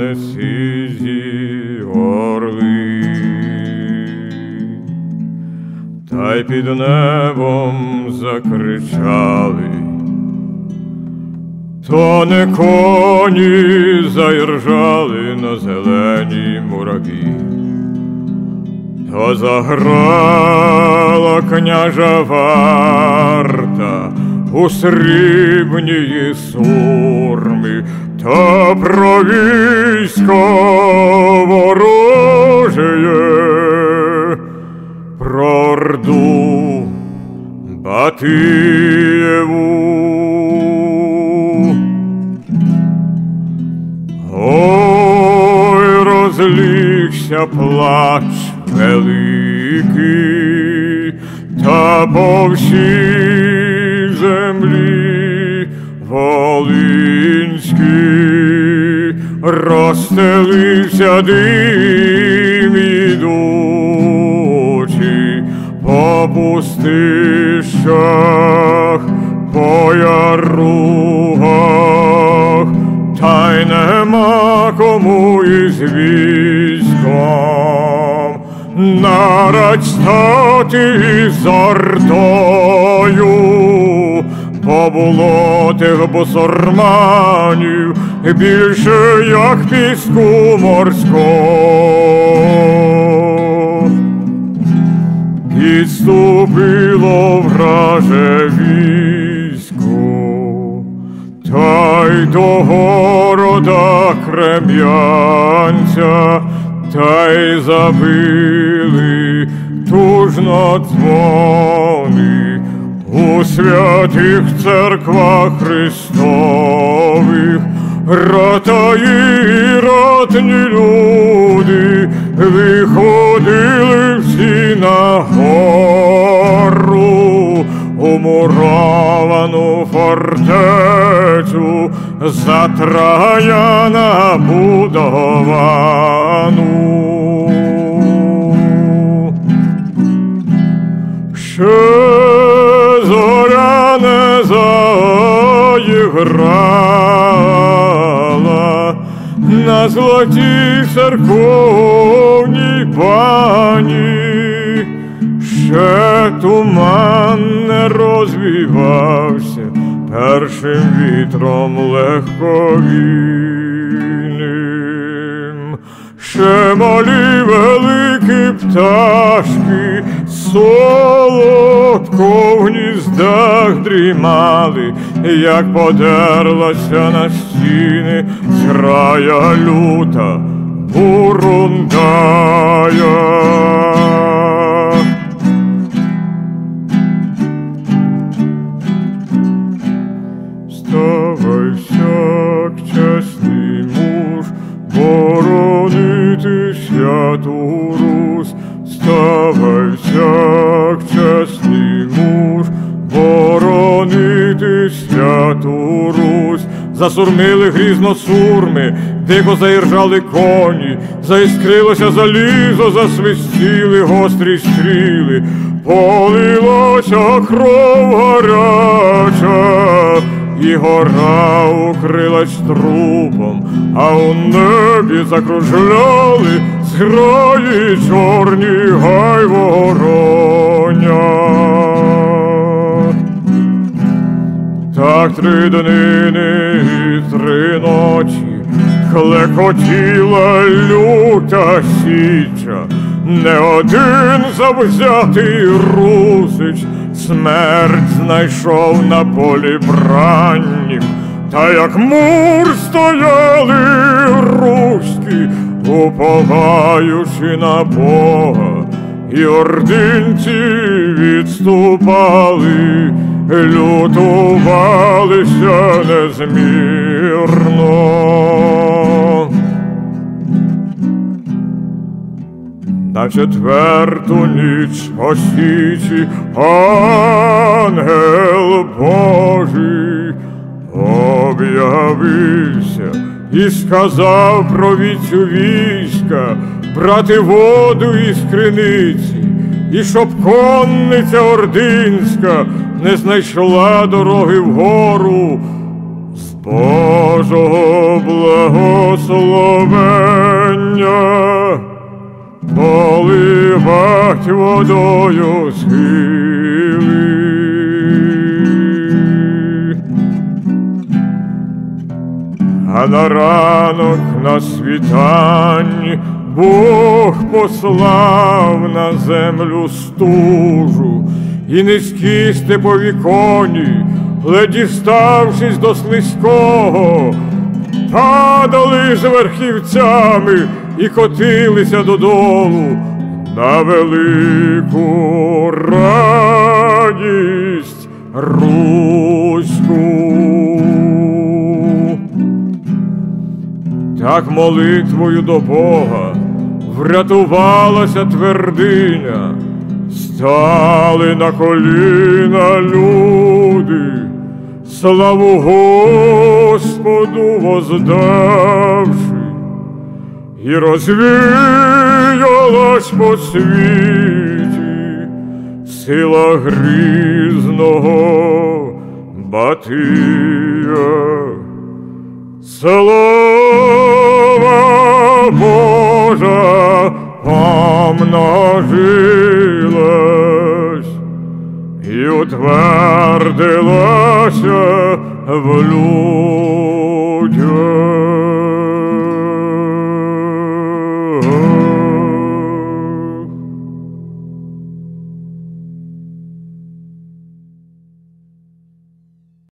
не сизі орли, та й під небом закричали. То не коні заіржали на зеленій мураві, то заграла княжа варта у срібнії сурми, та про військо ворожеє, про орду Батиєву. Ой, розлігся плач великий, та по всій розстелився дим ідучий по пустищах, по яругах, та й нема кому із військом нарадь стати із ордою, бо було тих бусурманів більше, як піску морського. Підступило враже військо, та й до города крем'янця, та й забили тужно дзвони святих церквах Христових. Ратаї ратні люди виходили всі на гору у муровану фортецю за Траяна будовану. Ще заіграла на золотій церковній пані, ще туман не розвівався першим вітром легковійним. Ще малі великі пташки солодко в гніздах дрімали, як подерлася на стіни зграя люта бурундая. Ставай всяк чесний муж, боронити святу Русь, ставай всяк святу Русь. Засурмили грізно сурми, дико заіржали коні, заіскрилося залізо, засвистіли гострі стріли, полилася кров гаряча, і гора укрилась трупом, а у небі закружляли зграї чорні гай вороня. Так три днини і три ночі клекотіла люта січа, не один завзятий русич смерть знайшов на полі браннім, та як мур стояли руські, уповаючи на Бога, і ординці відступали, лютувалися незмірно. На четверту ніч по січі ангел Божий об'явився і сказав про віцю війська брати воду із криниці, і щоб конниця ординська не знайшла дороги вгору, з Божого благословення поливать водою схили. А на ранок на світанні Бог послав на землю стужу і низькі степові коні, ледь діставшись до слизького, падали з верхівцями і котилися додолу на велику радість руську. Так молитвою до Бога врятувалася твердиня, стали на коліна люди, славу Господу воздавши, і розвіялась по світі сила грізного Батия. Слава Божа помножилось і утвердилося в людях.